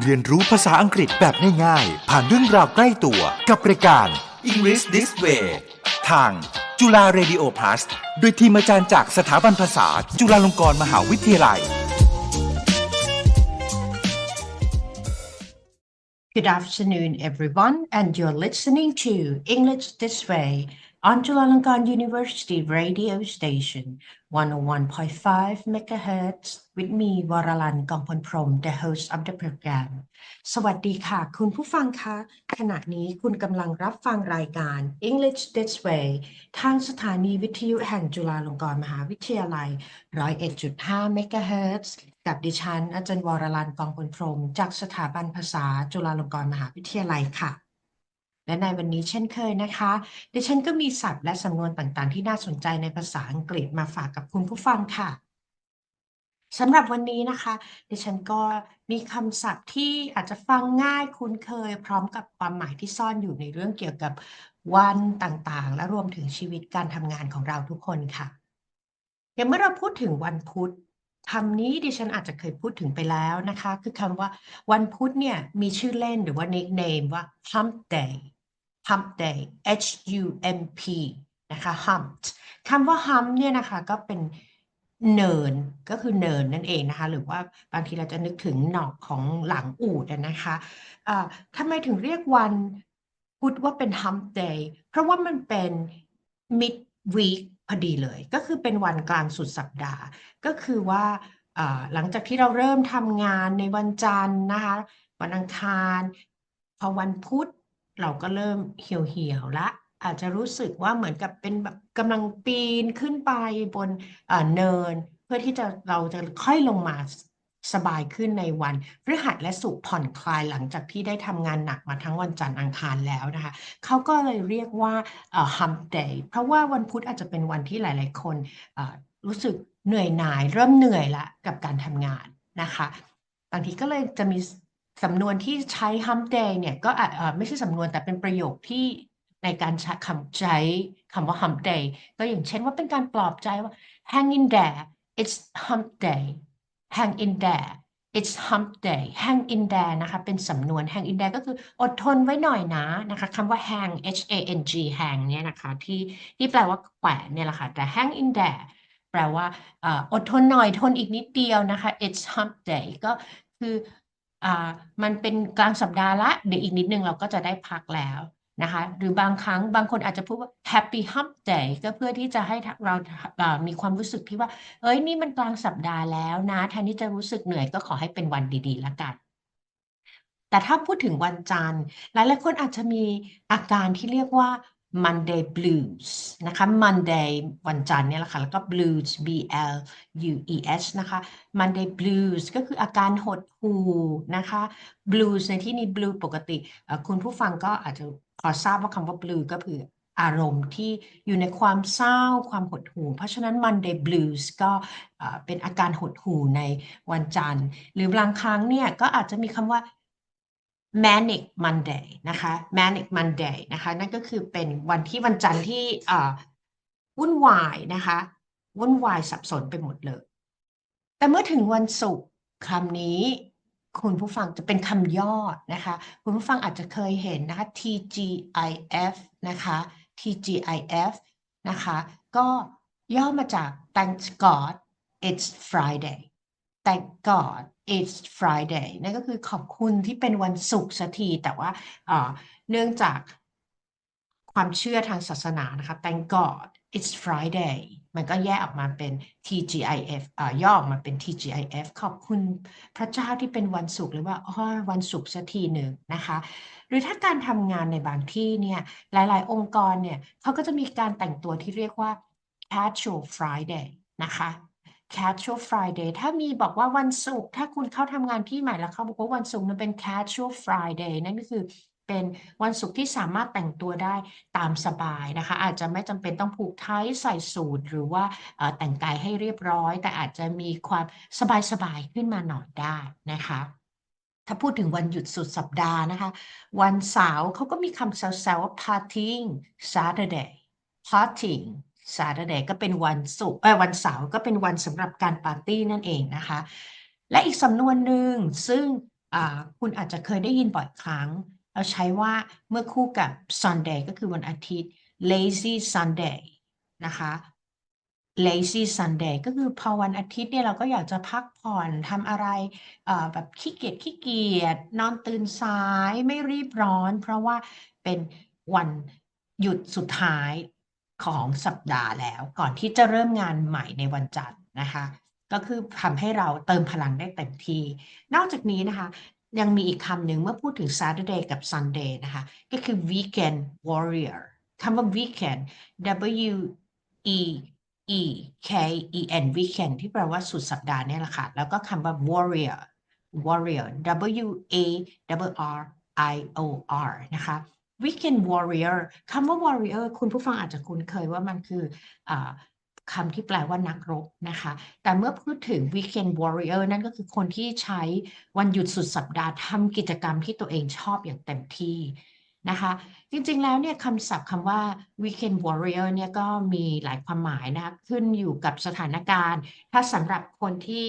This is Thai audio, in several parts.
เรียนรู้ภาษาอังกฤษแบบง่ายๆ ผ่านเรื่องราวใกล้ตัวกับรายการ English This Way ทางจุฬา Radio Plus โดยทีมอาจารย์จากสถาบันภาษา จุฬาลงกรณ์มหาวิทยาลัย Good afternoon, everyone, and you're listening to English This Way on Chulalongkorn University radio station 101.5 MHz with me, Varalan Gongpon the host of the program. สวัสดีค่ะ คุณผู้ฟังคะ ขณะนี้คุณกำลังรับฟังรายการ English This Way ทางสถานีวิทยุแห่งจุฬาลงกรณ์มหาวิทยาลัย 101.5 MHz กับดิฉัน อาจารย์วรลันกองพลพรหมจากสถาบันภาษาจุฬาลงกรณ์มหาวิทยาลัยค่ะ และในวันนี้เช่นเคยนะคะดิฉันก็มีศัพท์และสำนวนต่างๆ ที่น่าสนใจในภาษาอังกฤษมาฝากกับคุณผู้ฟังค่ะสำหรับวันนี้นะคะ ดิฉันก็มีคำศัพท์ที่อาจจะฟังง่ายคุ้นเคย พร้อมกับความหมายที่ซ่อนอยู่ในเรื่องเกี่ยวกับวันต่างๆ และรวมถึงชีวิตการทำงานของเราทุกคนค่ะอย่างเมื่อเราพูดถึงวันพุธคำนี้ดิฉันอาจจะเคยพูดถึงไปแล้วนะคะ คือคำว่าวันพุธเนี่ยมีชื่อเล่นหรือว่า nickname ว่า hump day hump day H U M P นะคะ hump คำว่า hump เนี่ยนะคะก็เป็นเนินก็คือเนินนั่นเองนะคะหรือว่าบางทีเราจะนึกถึงหนอกของหลังอูฐอะนะคะอ่าทำไมถึงเรียกวันพุธว่าเป็น hump day เพราะว่ามันเป็น mid week พอดีเลย ก็คือเป็นวันกลางสุดสัปดาห์ ก็คือว่าอ่าหลังจากที่เราเริ่มทำงานในวันจันทร์นะคะวันอังคาร พอวันพุธ เราก็เริ่มเหี่ยวเหี่ยวละ อาจจะรู้สึกว่าเหมือนกับเป็นแบบกำลังปีนขึ้นไปบนเนิน เพื่อที่จะเราจะค่อยลงมาสบายขึ้นในวันพฤหัสและศุกร์ผ่อนคลายหลังจากที่ได้ทำงานหนักมาทั้งวันจันทร์อังคารแล้วนะคะเขาก็เลยเรียกว่า hump day เพราะว่าวันพุธอาจจะเป็นวันที่หลาย ๆ คนรู้สึกเหนื่อยหน่าย เริ่มเหนื่อยละกับการทำงานนะคะบางทีก็เลยจะมี สำนวนที่ใช้ hump day เนี่ยก็อาจไม่ใช่สำนวนแต่เป็นประโยคที่ในการใช้คำใช้คำว่า hump day ก็อย่างเช่นว่าเป็นการปลอบใจว่า hang in there it's hump day hang in there it's hump day hang in there นะคะ เป็นสำนวน hang in there ก็คืออดทนไว้หน่อยนะนะคะคำว่า hang h a n g hang เนี่ยนะคะที่ที่แปลว่าแขวนเนี่ยแหละค่ะแต่ hang in there แปลว่าอดทนหน่อยทนอีกนิดเดียวนะคะ it's hump day ก็คือ มันเป็นกลางสัปดาห์ละเดี๋ยวอีกนิดนึงเราก็จะได้พักแล้วนะคะหรือบางครั้งบางคนอาจจะพูดว่า happy hump day ก็เพื่อที่จะให้เราเอ่อมีความรู้สึกที่ว่า เอ้ยนี่มันกลางสัปดาห์แล้วนะแทนที่จะรู้สึกเหนื่อยก็ขอให้เป็นวันดีๆละกัน แต่ถ้าพูดถึงวันจันทร์หลายๆคนอาจจะมีอาการที่เรียกว่า Monday blues นะคะ Monday วันจันทร์เนี่ยแหละค่ะ แล้วก็ blues B L U E S นะคะ Monday blues ก็คืออาการหดหู่นะคะ blues ในที่นี้ blue ปกติ คุณผู้ฟังก็อาจจะพอทราบว่าคำว่า blue ก็คืออารมณ์ที่อยู่ในความเศร้าความหดหู่ เพราะฉะนั้น Monday blues ก็เอ่อเป็นอาการหดหู่ในวันจันทร์ หรือบางครั้งเนี่ยก็อาจจะมีคำว่า manic Monday นะคะ manic Monday นะคะ นั่นก็คือเป็นวันที่วันจันทร์ที่วุ่นวายนะคะวุ่นวายสับสนไปหมดเลย แต่เมื่อถึงวันศุกร์คำนี้ คุณผู้ฟังจะเป็นคำย่อนะคะ คุณผู้ฟังอาจจะเคยเห็นนะคะ TGIF นะคะ TGIF นะคะ ก็ย่อมาจาก Thank God it's Friday Thank God it's Friday นั่นก็คือขอบคุณที่เป็นวันศุกร์สักที แต่ว่าเนื่องจากความเชื่อทางศาสนานะคะ Thank God it's Friday มันก็แยกออกมาเป็น TGIF ย่อออกมาเป็น TGIF ขอบคุณพระเจ้าที่เป็นวันศุกร์หรือว่าอ๋อวันศุกร์สักทีหนึ่งนะคะ หรือถ้าการทำงานในบางที่เนี่ย หลายๆ องค์กรเนี่ยเขาก็จะมีการแต่งตัวที่เรียกว่า casual Friday นะคะ casual Friday ถ้ามีบอกว่าวันศุกร์ถ้าคุณเข้าทำงานที่ใหม่แล้วเขาบอกว่าวันศุกร์นั้นเป็น casual Friday นั่นก็คือเป็นวันศุกร์ที่สามารถแต่งตัวได้ตามสบายนะคะ อาจจะไม่จำเป็นต้องผูกไทยใส่สูทหรือว่าแต่งกายให้เรียบร้อย แต่อาจจะมีความสบายๆขึ้นมาหน่อยได้นะคะถ้าพูดถึงวันหยุดสุดสัปดาห์นะคะ วันเสาร์เขาก็มีคำแซวๆว่า partying Saturday partying Saturday ก็เป็นวันศุกร์เอ้ยวันเสาร์ก็เป็นวันสำหรับการปาร์ตี้นั่นเองนะคะ และอีกสำนวนหนึ่งซึ่งคุณอาจจะเคยได้ยินบ่อยครั้ง เราใช้ว่าเมื่อคู่กับ Sunday ก็คือวันอาทิตย์ lazy Sunday นะคะ lazy Sunday ก็คือพอวันอาทิตย์เนี่ยเราก็อยากจะพักผ่อนทำอะไรแบบขี้เกียจขี้เกียจนอนตื่นสายไม่รีบร้อน เพราะว่าเป็นวันหยุดสุดท้าย ของสัปดาห์แล้ว ก่อนที่จะเริ่มงานใหม่ในวันจันทร์นะคะ ก็คือทำให้เราเติมพลังได้เต็มที่ นอกจากนี้นะคะยังมีอีกคำหนึ่งเมื่อพูดถึง Saturday กับ Sunday นะคะ ก็คือ weekend warrior คำว่า weekend W E E K E N weekend ที่แปลว่าสุดสัปดาห์เนี่ยแหละค่ะ แล้วก็คำว่า warrior warrior W A W R I O R นะคะ weekend warrior คำว่า warrior คุณผู้ฟังอาจจะคุ้นเคยว่ามันคืออคำที่แปลว่านักรบนะคะ แต่เมื่อพูดถึง weekend warrior นั่นก็คือคนที่ใช้วันหยุดสุดสัปดาห์ทำกิจกรรมที่ตัวเองชอบอย่างเต็มที่นะคะ จริงๆแล้วเนี่ยคำศัพท์คำว่า weekend warrior เนี่ยก็มีหลายความหมายนะคะขึ้นอยู่กับสถานการณ์ ถ้าสำหรับคนที่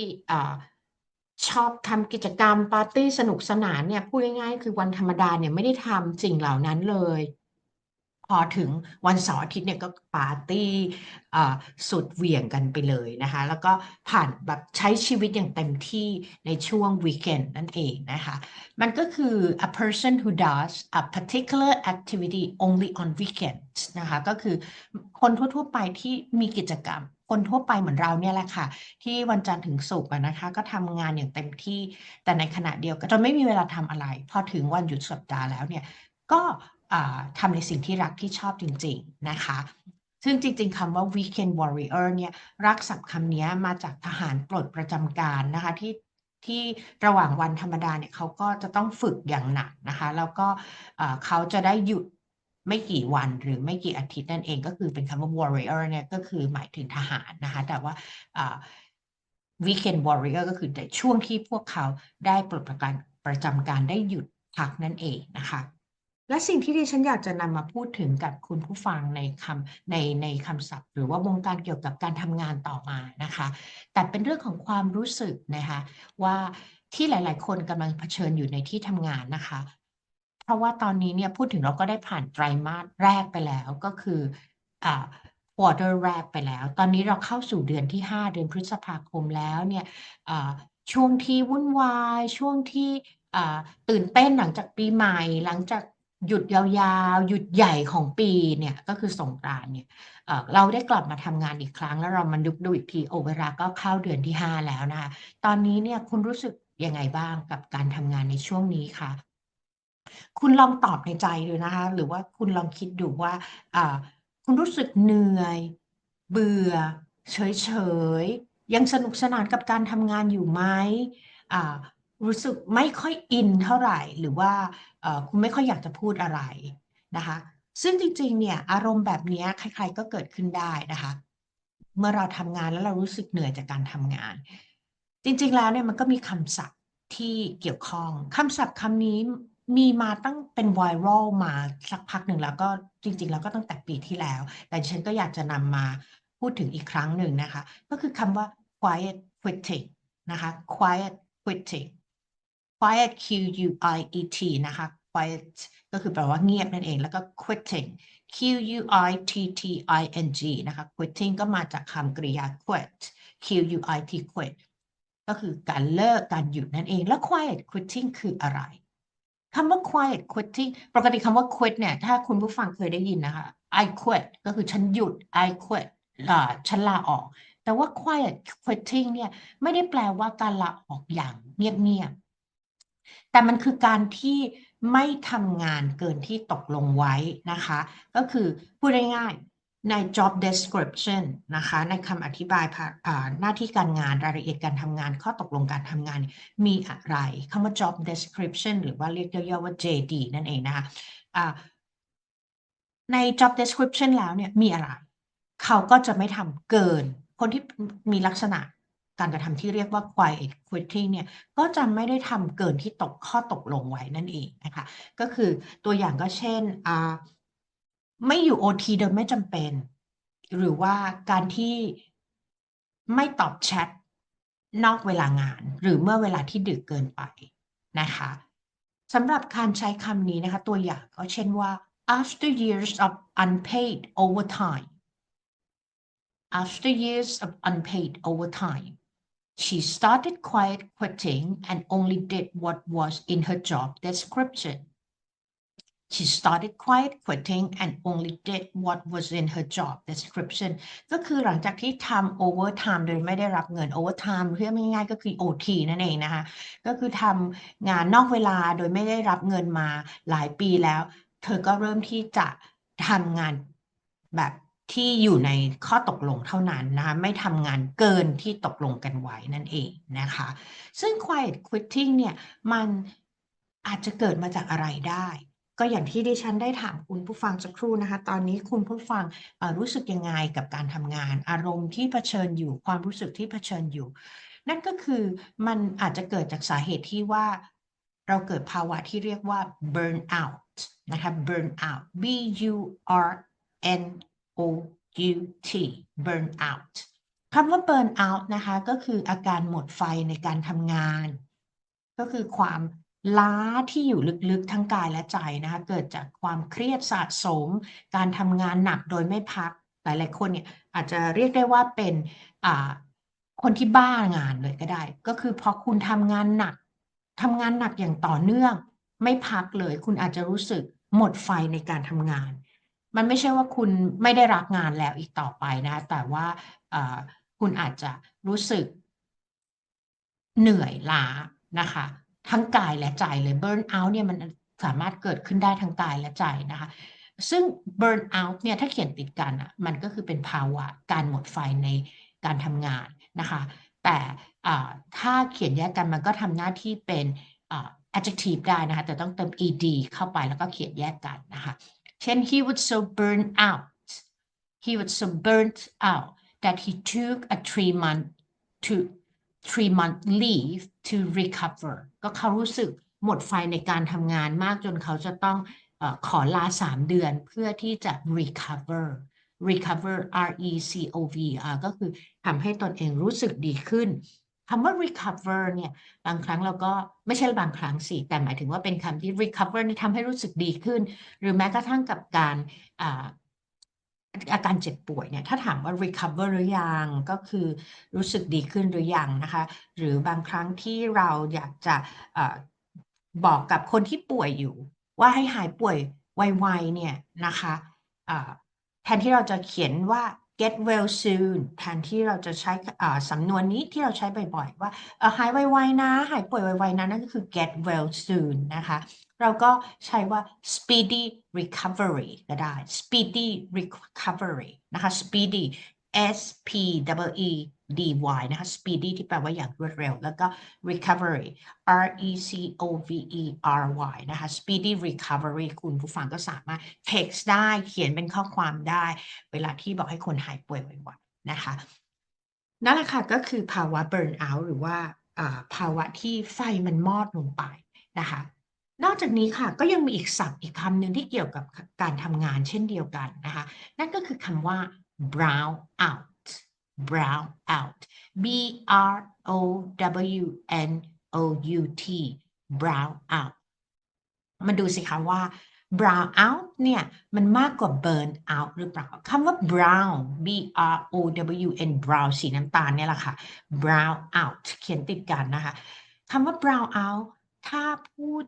ชอบทำกิจกรรมปาร์ตี้สนุกสนานเนี่ยพูดง่ายๆคือวันธรรมดาเนี่ยไม่ได้ทำสิ่งเหล่านั้นเลย พอถึงวันเสาร์อาทิตย์เนี่ยก็ปาร์ตี้สุดเหวี่ยงกันไปเลยนะคะ แล้วก็ผ่านแบบใช้ชีวิตอย่างเต็มที่ในช่วงวีค e นนั่นเองนะคะ มันก็คือ a person who does a particular activity only on weekends นะคะ ก็คือคนทั่วๆไปที่มีกิจกรรม คนทั่วไปเหมือนเราเนี่ยแหละค่ะ ที่วันจันทร์ถึงศุกร์นะคะ ก็ทำงานอย่างเต็มที่ แต่ในขณะเดียวกันจนไม่มีเวลาทำอะไร พอถึงวันหยุดสัปดาห์แล้วเนี่ยก็ทำในสิ่งที่รักที่ชอบจริง ๆ นะคะ ซึ่งจริง ๆคำว่า weekend warrior เนี่ยรักศัพท์คำนี้มาจากทหารปลดประจำการนะคะที่ที่ระหว่างวันธรรมดาเนี่ยเขาก็จะต้องฝึกอย่างหนักนะคะ แล้วก็เขาจะได้หยุด ไม่กี่วันหรือไม่กี่อาทิตย์นั่นเองก็คือเป็นคำว่า warrior เนี่ยก็คือหมายถึงทหารนะคะ แต่ว่า weekend warrior ก็คือในช่วงที่พวกเขาได้ปลดประกันประจำการได้หยุดพักนั่นเองนะคะและสิ่งที่ดิฉันอยากจะนำมาพูดถึงกับคุณผู้ฟังในคำในในคำศัพท์ หรือว่าวงการเกี่ยวกับการทำงานต่อมานะคะ แต่เป็นเรื่องของความรู้สึกนะคะว่าที่หลาย ๆ คนกำลังเผชิญอยู่ในที่ทำงานนะคะ เพราะว่าตอนนี้เนี่ยพูดถึงเราก็ได้ผ่านไตรมาสแรกไปแล้วก็คืออ่า quarter แรกไปแล้ว ตอนนี้เราเข้าสู่เดือนที่ 5 เดือนพฤษภาคมแล้วเนี่ยอ่าช่วงที่วุ่นวาย ช่วงที่อ่าตื่นเต้นหลังจากปีใหม่ หลังจากหยุดยาวๆ หยุดใหญ่ของปีเนี่ยก็คือสงกรานเนี่ยเราได้กลับมาทำงานอีกครั้ง แล้วเรามานึกดูอีกทีโอเวลาก็เข้าเดือนที่ 5 แล้วนะคะ ตอนนี้เนี่ยคุณรู้สึกยังไงบ้างกับการทำงานในช่วงนี้คะ คุณลองตอบในใจดูนะคะ หรือว่าคุณลองคิดดูว่าคุณรู้สึกเหนื่อย เบื่อ เฉยๆยังสนุกสนานกับการทำงานอยู่ไหมรู้สึกไม่ค่อยอินเท่าไหร่ หรือว่าคุณไม่ค่อยอยากจะพูดอะไรนะคะ ซึ่งจริงๆ เนี่ยอารมณ์แบบนี้ใครๆก็เกิดขึ้นได้นะคะ เมื่อเราทำงานแล้วเรารู้สึกเหนื่อยจากการทำงาน จริงๆ แล้วเนี่ยมันก็มีคำศัพท์ที่เกี่ยวข้องคำศัพท์คำนี้ มีมาตั้งเป็นไวรัลมาสักพักหนึ่งแล้วก็จริง ๆ แล้วก็ตั้งแต่ปีที่แล้ว แต่ฉันก็อยากจะนำมาพูดถึงอีกครั้งหนึ่งนะคะ ก็คือคำว่า quiet quitting นะคะ quiet quitting quiet Q U I E T นะคะ quiet ก็คือแปลว่าเงียบนั่นเอง แล้วก็ quitting Q U I T T I N G นะคะ quitting ก็มาจากคำกริยา quit Q U I T quit ก็คือการเลิกการหยุดนั่นเอง แล้ว quiet quitting คืออะไร คำว่า quiet quitting ปกติคำว่า quit เนี่ย ถ้าคุณผู้ฟังเคยได้ยินนะคะ I quit ก็คือฉันหยุด I quit อ่าฉันลาออก แต่ว่า quiet quitting เนี่ย ไม่ได้แปลว่าการลาออกอย่างเงียบๆ แต่มันคือการที่ไม่ทำงานเกินที่ตกลงไว้นะคะ ก็คือพูดง่ายๆ ใน job description นะคะในคำอธิบายหน้าที่การงานรายละเอียดการทำงานข้อตกลงการทำงานมีอะไรคำว่า job description หรือว่าเรียกย่อๆว่า JD นั่นเองนะคะใน job description แล้วเนี่ยมีอะไร เขาก็จะไม่ทำเกิน คนที่มีลักษณะการกระทำที่เรียกว่า quiet quitting เนี่ยก็จะไม่ได้ทำเกินที่ตกข้อตกลงไว้นั่นเองนะคะก็คือตัวอย่างก็เช่น ไม่อยู่ OT โดยไม่จำเป็น หรือว่าการที่ไม่ตอบแชทนอกเวลางาน หรือเมื่อเวลาที่ดึกเกินไปนะคะสำหรับการใช้คำนี้นะคะ ตัวอย่างก็เช่นว่า after years of unpaid overtime after years of unpaid overtime she started quiet quitting and only did what was in her job description she started quiet quitting and only did what was in her job description ก็คือหลังจากที่ทำ overtime โดยไม่ได้รับเงิน overtime เพื่อง่ายๆก็คือ OT นั่นเองนะคะ ก็คือทำงานนอกเวลาโดยไม่ได้รับเงินมาหลายปีแล้ว เธอก็เริ่มที่จะทำงานแบบที่อยู่ในข้อตกลงเท่านั้นนะคะไม่ทำงานเกินที่ตกลงกันไว้นั่นเองนะคะ ซึ่ง quiet quitting เนี่ยมันอาจจะเกิดมาจากอะไรได้ ก็อย่างที่ดิฉันได้ถามคุณผู้ฟังสักครู่นะคะ ตอนนี้คุณผู้ฟังรู้สึกยังไงกับการทำงาน อารมณ์ที่เผชิญอยู่ความรู้สึกที่เผชิญอยู่ นั่นก็คือมันอาจจะเกิดจากสาเหตุที่ว่า เราเกิดภาวะที่เรียกว่า burn out นะคะ burn out b u r n o u t burn out คำว่า burn out นะคะก็คืออาการหมดไฟในการทำงาน ก็คือความ ล้าที่อยู่ลึกๆทั้งกายและใจนะคะเกิดจากความเครียดสะสม การทำงานหนักโดยไม่พักหลายๆคนเนี่ยอาจจะเรียกได้ว่าเป็นคนที่บ้างานเลยก็ได้ ก็คือพอคุณทำงานหนักทำงานหนักอย่างต่อเนื่อง ไม่พักเลย คุณอาจจะรู้สึกหมดไฟในการทำงาน มันไม่ใช่ว่าคุณไม่ได้รักงานแล้วอีกต่อไปนะ แต่ว่าคุณอาจจะรู้สึกเหนื่อยล้านะคะ ทั้งกายและใจเลย burn out เนี่ยมันสามารถเกิดขึ้นได้ทั้งกายและใจนะคะซึ่ง burn out เนี่ยถ้าเขียนติดกันอะมันก็คือเป็นภาวะการหมดไฟในการทำงานนะคะ แต่ถ้าเขียนแยกกันมันก็ทำหน้าที่เป็น adjective ได้นะคะแต่ต้องเติม ed เข้าไปแล้วก็เขียนแยกกันนะคะเช่น he was so burned out he was so burnt out that he took a three month to three month leave to recover ก็เขารู้สึกหมดไฟในการทำงานมากจนเขาจะต้องอขอลาสามเดือนเพื่อที่จะ recover recover R E C O V R ก็คือทำให้ตนเองรู้สึกดีขึ้นคำว่า recover เนี่ยบางครั้งเราก็ไม่ใช่บางครั้งสิ แต่หมายถึงว่าเป็นคำที่ recover นี่ทำให้รู้สึกดีขึ้น หรือแม้กระทั่งกับการ อาการเจ็บป่วยเนี่ยถ้าถามว่า recover หรือยังก็คือรู้สึกดีขึ้นหรือยังนะคะ หรือบางครั้งที่เราอยากจะออบอกกับคนที่ป่วยอยู่ ว่าให้หายป่วยไวๆเนี่ยนะคะะแทนที่เราจะเขียนว่า get well soon แทนที่เราจะใช้อ่าสำนวนนี้ที่เราใช้บ่อยๆ ว่าหายไวๆนะ หายป่วยไวๆนะนั่นก็คือ get well soon นะคะ เราก็ใช้ว่า speedy recovery ก็ได้ speedy recovery นะคะ speedy S P E E D Y นะคะ speedy ที่แปลว่าอย่างรวดเร็ว แล้วก็ recovery R E C O V E R Y นะคะ speedy recovery คุณผู้ฟังก็สามารถ text ได้เขียนเป็นข้อความได้ เวลาที่บอกให้คนหายป่วยไวๆนะคะนั่นแหละค่ะก็คือภาวะ burn out หรือว่าอ่าภาวะที่ไฟมันมอดลงไปนะคะนอกจากนี้ค่ะก็ยังมีอีกศัพท์อีกคำหนึ่งที่เกี่ยวกับการทำงานเช่นเดียวกันนะคะนั่นก็คือคำว่า brown out brown out b r o w n o u t brown out มาดูสิคะว่า brown out เนี่ยมันมากกว่า burn out หรือเปล่าคำว่า brown b r o w n brown สีน้ำตาลเนี่ยแหละค่ะ brown out เขียนติดกันนะคะคำว่า brown out ถ้าพูด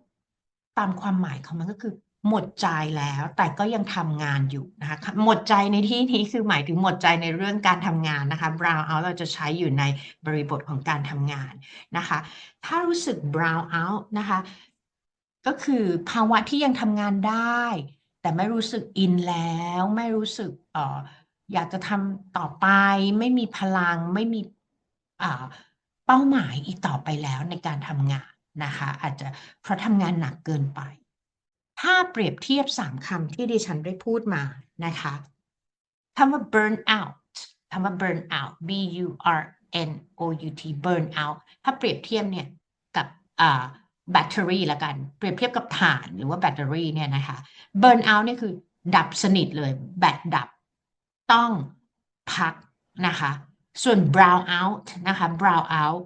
ตามความหมายของมันก็คือ หมดใจแล้วแต่ก็ยังทำงานอยู่นะคะหมดใจในที่นี้คือหมายถึงหมดใจในเรื่องการทำงานนะคะ brown out เราจะใช้อยู่ในบริบทของการทำงานนะคะ ถ้ารู้สึก brown out นะคะก็คือภาวะที่ยังทำงานได้ แต่ไม่รู้สึกอินแล้ว ไม่รู้สึกอออยากจะทำต่อไปไม่มีพลังไม่มีเป้าหมายอีกต่อไปแล้วในการทำงานนะคะอาจจะเพราะทำงานหนักเกินไป ถ้าเปรียบเทียบสามคำที่ดิฉันได้พูดมานะคะคำว่า burn out คำว่า burn out b u r n o u t burn out ถ้าเปรียบเทียบเนี่ยกับแบตเตอรี่ละกัน เปรียบเทียบกับถ่านหรือว่าแบตเตอรี่เนี่ยนะคะ burn out เนี่ยคือดับสนิทเลยแบตดับต้องพักนะคะ ส่วน brown out นะคะ brown out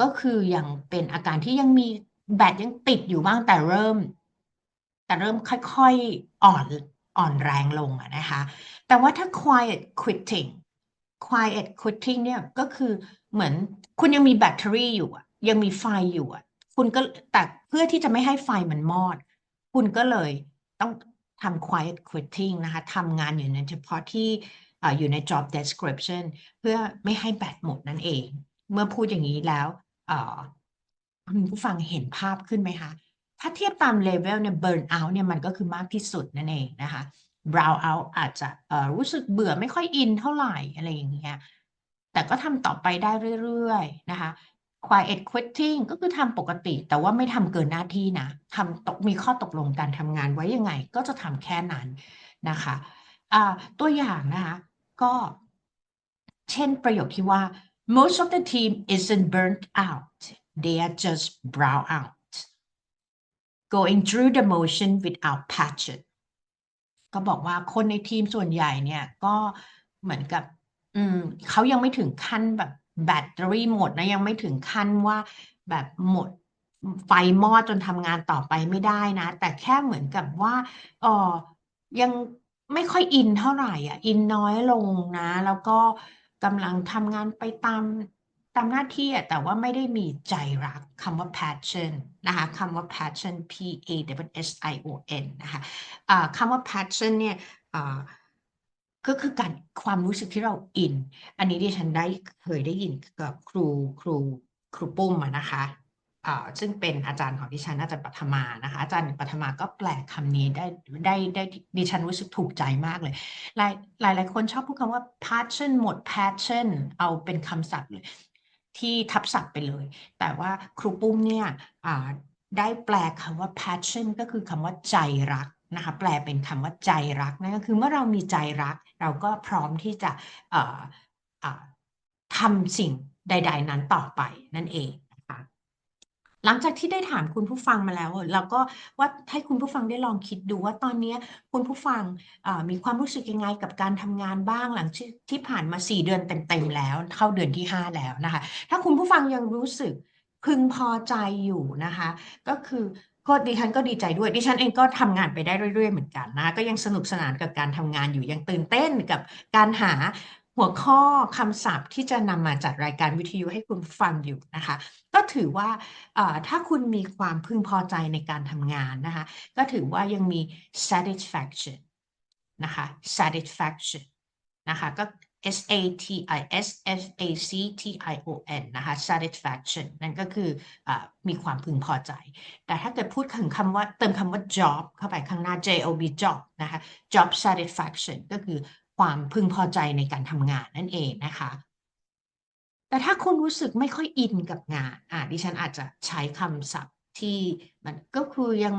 ก็คือยังเป็นอาการที่ยังมีแบตยังติดอยู่บ้างแต่เริ่ม แต่เริ่มค่อยๆอ่อนอ่อนแรงลงนะคะ แต่ว่าถ้า quiet quitting quiet quitting เนี่ยก็คือเหมือนคุณยังมีแบตเตอรี่อยู่อะยังมีไฟอยู่อะคุณก็แต่เพื่อที่จะไม่ให้ไฟมันมอด คุณก็เลยต้องทำ quiet quitting นะคะทำงานอยู่ในเฉพาะที่อยู่ใน job description เพื่อไม่ให้แบตหมดนั่นเอง เมื่อพูดอย่างนี้แล้วคุณผู้ฟังเห็นภาพขึ้นไหมคะ ถ้าเทียบตามเลเวลเนี่ย burn out เนี่ยมันก็คือมากที่สุดนั่นเองนะคะ brown out อาจจะรู้สึกเบื่อไม่ค่อยอินเท่าไหร่อะไรอย่างเงี้ยแต่ก็ทำต่อไปได้เรื่อยๆนะคะ quiet quitting ก็คือทำปกติ แต่ว่าไม่ทำเกินหน้าที่นะทำตกมีข้อตกลงการทำงานไว้ยังไง ก็จะทำแค่นั้นนะคะตัวอย่างนะคะก็เช่นประโยคที่ว่า most of the team isn't burnt out they are just brown out going through the motion without passion ก็บอกว่าคนในทีมส่วนใหญ่เนี่ย ก็เหมือนกับ อืมเขายังไม่ถึงขั้นแบบแบตเตอรี่หมดนะ ยังไม่ถึงขั้นว่าแบบหมดไฟมอดจนทำงานต่อไปไม่ได้นะ แต่แค่เหมือนกับว่าเออยังไม่ค่อยอินเท่าไหร่อะ อินน้อยลงนะ แล้วก็กำลังทำงานไปตาม ตามหน้าที่แต่ว่าไม่ได้มีใจรักคำว่า passion นะคะคำว่า passion P A W S I O N นะคะอ่าคำว่า passion เนี่ยก็คือการความรู้สึกที่เราอิน อันนี้ดิฉันได้เคยได้ยินกับครูครูครูปุ้มนะคะซึ่งเป็นอาจารย์ของดิฉันอาจารย์ปัทมานะคะ อาจารย์ปัทมาก็แปลคำนี้ได้ได้ได้ดิฉันรู้สึกถูกใจมากเลย หลายหลายหลายคนชอบพูดคำว่า passion หมด passion เอาเป็นคำศัพท์เลย ที่ทับศัพท์ไปเลย แต่ว่าครูปุ้มเนี่ยได้แปลคำว่า passion ก็คือคำว่าใจรักนะคะแปลเป็นคำว่าใจรักนั่นก็คือเมื่อเรามีใจรัก เราก็พร้อมที่จะทำสิ่งใด ๆ นั้นต่อไปนั่นเอง หลังจากที่ได้ถามคุณผู้ฟังมาแล้วเราก็ว่าให้คุณผู้ฟังได้ลองคิดดูว่าตอนนี้คุณผู้ฟังมีความรู้สึกยังไงกับการทำงานบ้างหลังที่ผ่านมา 4 เดือนเต็มๆแล้ว เข้าเดือนที่ 5 แล้วนะคะ ถ้าคุณผู้ฟังยังรู้สึกพึงพอใจอยู่นะคะ ก็คือก็ดิฉันก็ดีใจด้วยดิฉันเองก็ทำงานไปได้เรื่อยๆเหมือนกันนะก็ยังสนุกสนานกับการทำงานอยู่ยังตื่นเต้นกับการหา หัวข้อคำศัพท์ที่จะนำมาจัดรายการวิทยุให้คุณฟังอยู่นะคะ ก็ถือว่าถ้าคุณมีความพึงพอใจในการทำงานนะคะ ก็ถือว่ายังมี satisfaction นะคะ satisfaction นะคะก็ S A T I S F A C T I O N นะคะ satisfaction นั่นก็คืออมีความพึงพอใจ แต่ถ้าเกิดพูดถึงคำว่าเติมคำว่า job เข้าไปข้างหน้า J O B job นะคะ job satisfaction ก็คือ ความพึงพอใจในการทำงานนั่นเองนะคะ แต่ถ้าคุณรู้สึกไม่ค่อยอินกับงานอะดิฉันอาจจะใช้คำศัพท์ที่มันก็คือยัง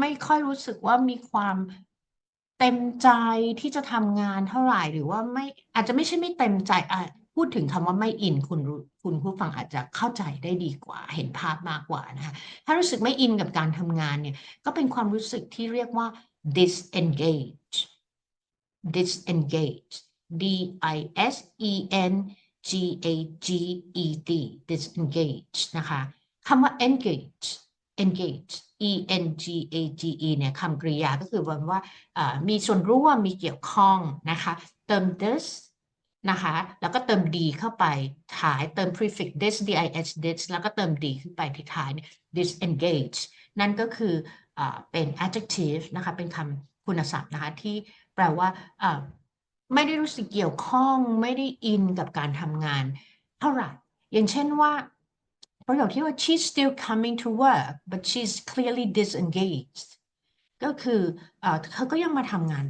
ไม่ค่อยรู้สึกว่ามีความเต็มใจที่จะทำงานเท่าไหร่หรือว่าไม่อาจจะไม่ใช่ไม่เต็มใจอะพูดถึงคำว่าไม่อินคุณคุณผู้ฟังอาจจะเข้าใจได้ดีกว่า เห็นภาพมากกว่านะคะถ้ารู้สึกไม่อินกับการทำงานเนี่ยก็เป็นความรู้สึกที่เรียกว่า disengage disengage D I S E N G A G E D disengage นะคะคำว่า engage engage E N G A G E เนี่ยคำกริยาก็คือวันว่ามีส่วนร่วมมีเกี่ยวข้องนะคะเติม this นะคะแล้วก็เติม d เข้าไปท้ายเติม prefix this dis this แล้วก็เติม d ขึ้นไปที่ท้ายเนี่ย disengage นั่นก็คืออเป็น adjective นะคะเป็นคำคุณศัพท์นะคะที่ แปลว่าไม่ได้รู้สึกเกี่ยวข้องไม่ได้อินกับการทำงานเท่าไหร่อย่างเช่นว่าประโยคที่ว่า she's still coming to work but she's clearly disengaged ก็คือเอ่อเธอก็ยังมาทำงาน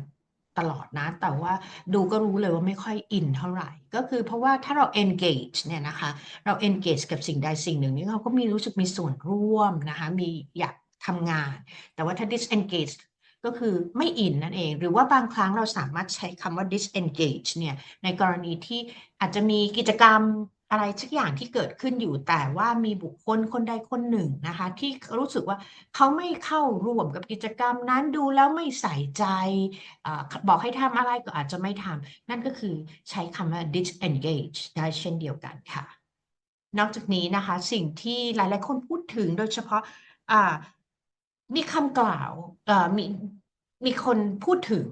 ตลอดนะ แต่ว่าดูก็รู้เลยว่าไม่ค่อยอินเท่าไหร่ ก็คือเพราะว่าถ้าเรา engage เนี่ยนะคะ เรา engage กับสิ่งใดสิ่งหนึ่งนี่เขาก็มีรู้สึกมีส่วนร่วมนะคะ มีอยากทำงาน แต่ว่าถ้า disengage ก็คือไม่อินนั่นเอง หรือว่าบางครั้งเราสามารถใช้คำว่า disengage เนี่ยในกรณีที่อาจจะมีกิจกรรมอะไรสักอย่างที่เกิดขึ้นอยู่แต่ว่ามีบุคคลคนใดคนหนึ่งนะคะ ที่รู้สึกว่าเขาไม่เข้าร่วมกับกิจกรรมนั้นดูแล้วไม่ใส่ใจอบอกให้ทำอะไรก็อาจจะไม่ทำนั่นก็คือใช้คำว่า disengage ได้เช่นเดียวกันค่ะ นอกจากนี้นะคะสิ่งที่หลาย ๆ คนพูดถึงโดยเฉพาะ มีคำกล่าวเอ่อมีมีคนพูดถึง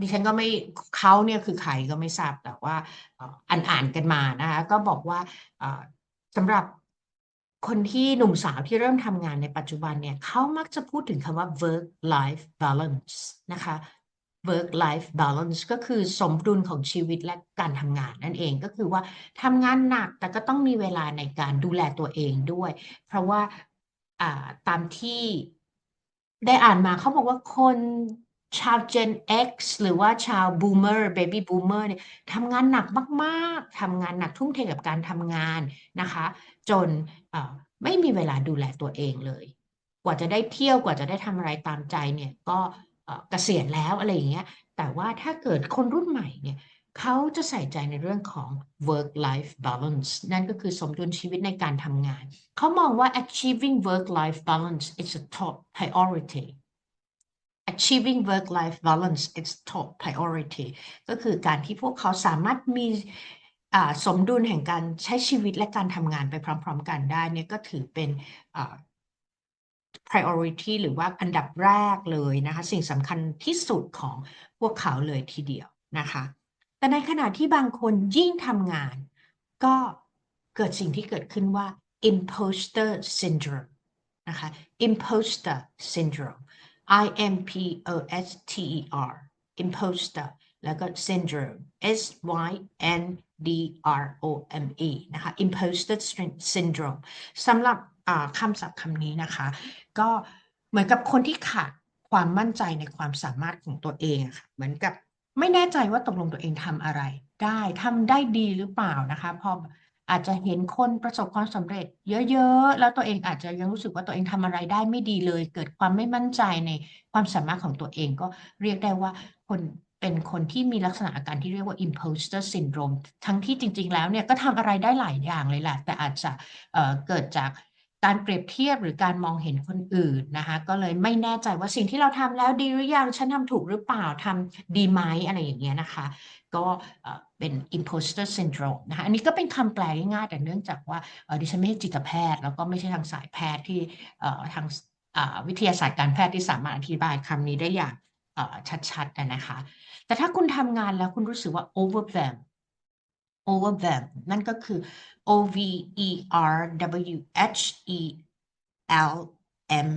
ดิฉันก็ไม่เขาเนี่ยคือใครก็ไม่ทราบแต่ว่าอ่านอ่านกันมานะคะก็บอกว่าสำหรับคนที่หนุ่มสาวที่เริ่มทำงานในปัจจุบันเนี่ยเขามักจะพูดถึงคำว่า work life balance นะคะ work life balance ก็คือสมดุลของชีวิตและการทำงานนั่นเองก็คือว่าทำงานหนักแต่ก็ต้องมีเวลาในการดูแลตัวเองด้วย เพราะว่าตามที่ ได้อ่านมาเขาบอกว่าคนชาว Gen X หรือว่าชาว Boomer Baby Boomer เนี่ยทำงานหนักมากๆทำงานหนักทุ่มเทกับการทำงานนะคะ จนไม่มีเวลาดูแลตัวเองเลย กว่าจะได้เที่ยวกว่าจะได้ทำอะไรตามใจเนี่ยก็เอ่อเกษียณแล้วอะไรอย่างเงี้ยแต่ว่าถ้าเกิดคนรุ่นใหม่เนี่ย เขาจะใส่ใจในเรื่องของ work life balance นั่นก็คือสมดุลชีวิตในการทำงาน เขามองว่า achieving work life balance is a top priority achieving work life balance is top priority ก็คือการที่พวกเขาสามารถมีสมดุลแห่งการใช้ชีวิตและการทำงานไปพร้อม ๆ กันได้เนี่ยก็ถือเป็น priority หรือว่าอันดับแรกเลยนะคะ สิ่งสำคัญที่สุดของพวกเขาเลยทีเดียวนะคะ แต่ในขณะที่บางคนยิ่งทำงาน ก็เกิดสิ่งที่เกิดขึ้นว่า imposter syndrome นะคะ imposter syndrome I M P O S T E R imposter แล้วก็ syndrome S Y N D R O M E นะคะ imposter syndrome สำหรับคำศัพท์คำนี้นะคะ ก็เหมือนกับคนที่ขาดความมั่นใจในความสามารถของตัวเองค่ะเหมือนกับ ไม่แน่ใจว่าตกลงตัวเองทำอะไร ได้ทำได้ดีหรือเปล่านะคะ พออาจจะเห็นคนประสบความสำเร็จ เยอะๆ แล้วตัวเองอาจจะยังรู้สึกว่าตัวเองทำอะไรได้ไม่ดีเลย เกิดความไม่มั่นใจในความสามารถของตัวเองก็เรียกได้ว่าคนเป็นคนที่มีลักษณะอาการที่เรียกว่า imposter syndrome ทั้งที่จริง ๆ แล้วเนี่ยก็ทำอะไรได้หลายอย่างเลยแหละแต่อาจจะเเกิดจาก การเปรียบเทียบหรือการมองเห็นคนอื่นนะคะ ก็เลยไม่แน่ใจว่าสิ่งที่เราทำแล้วดีหรือยังฉันทำถูกหรือเปล่าทำดีไหมอะไรอย่างเงี้ยนะคะ ก็เป็น imposter syndrome นะคะอันนี้ก็เป็นคำแปลง่ายแต่เนื่องจากว่าดิฉันไม่ใช่จิตแพทย์ แล้วก็ไม่ใช่ทางสายแพทย์ที่ทางวิทยาศาสตร์การแพทย์ที่สามารถอธิบายคำนี้ได้อย่างชัดๆนะคะ แต่ถ้าคุณทำงานแล้วคุณรู้สึกว่า overwhelm overwhelm นั่นก็คือ O V E R W H E L M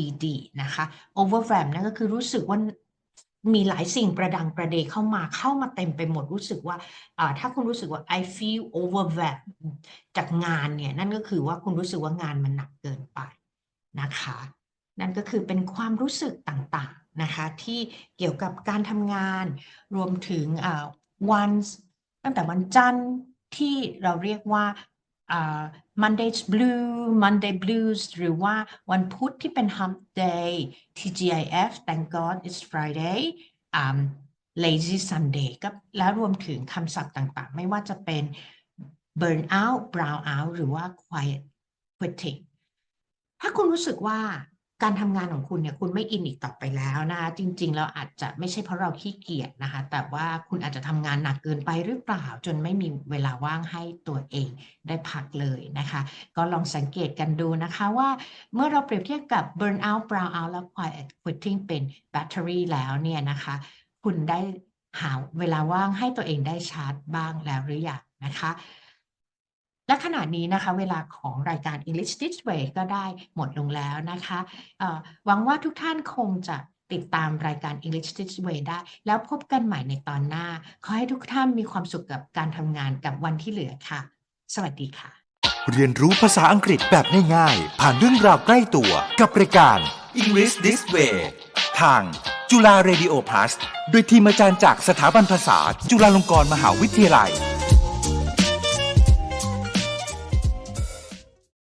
E D นะคะ overwhelm นั่นก็คือรู้สึกว่ามีหลายสิ่งประดังประเดเข้ามาเข้ามาเต็มไปหมดรู้สึกว่าถ้าคุณรู้สึกว่า I feel overwhelmed จากงานเนี่ยนั่นก็คือว่าคุณรู้สึกว่างานมันหนักเกินไปนะคะ นั่นก็คือเป็นความรู้สึกต่างๆนะคะที่เกี่ยวกับการทำงานรวมถึงอ่าวัน ตั้งแต่วันจันทร์ที่เราเรียกว่าอ่า Monday's Blue Monday Blues หรือว่าวันพุธที่เป็น Hump Day TGIF Thank God it's Friday อ่า Lazy Sunday ก็แล้วรวมถึงคำศัพท์ต่างๆ ไม่ว่าจะเป็น Burn out Brown out หรือว่า Quiet quitting ถ้าคุณรู้สึกว่า การทำงานของคุณเนี่ยคุณไม่อินอีกต่อไปแล้วนะคะจริงๆแล้วอาจจะไม่ใช่เพราะเราขี้เกียจนะคะ แต่ว่าคุณอาจจะทำงานหนักเกินไปหรือเปล่า จนไม่มีเวลาว่างให้ตัวเองได้พักเลยนะคะ ก็ลองสังเกตกันดูนะคะว่าเมื่อเราเปรียบเทียบกับ burn out brown out และ quiet quitting เป็น battery แล้วเนี่ยนะคะ คุณได้หาเวลาว่างให้ตัวเองได้ชาร์จบ้างแล้วหรือยังนะคะ และขณะนี้นะคะเวลาของรายการ English This Way ก็ได้หมดลงแล้วนะคะหวังว่าทุกท่านคงจะติดตามรายการ English This Way ได้ แล้วพบกันใหม่ในตอนหน้า ขอให้ทุกท่านมีความสุขกับการทำงานกับวันที่เหลือค่ะ สวัสดีค่ะ เรียนรู้ภาษาอังกฤษแบบง่ายๆ ผ่านเรื่องราวใกล้ตัว กับรายการ English This Way ทางจุฬา Radio Plus โดยทีมอาจารย์จากสถาบันภาษา จุฬาลงกรณ์มหาวิทยาลัย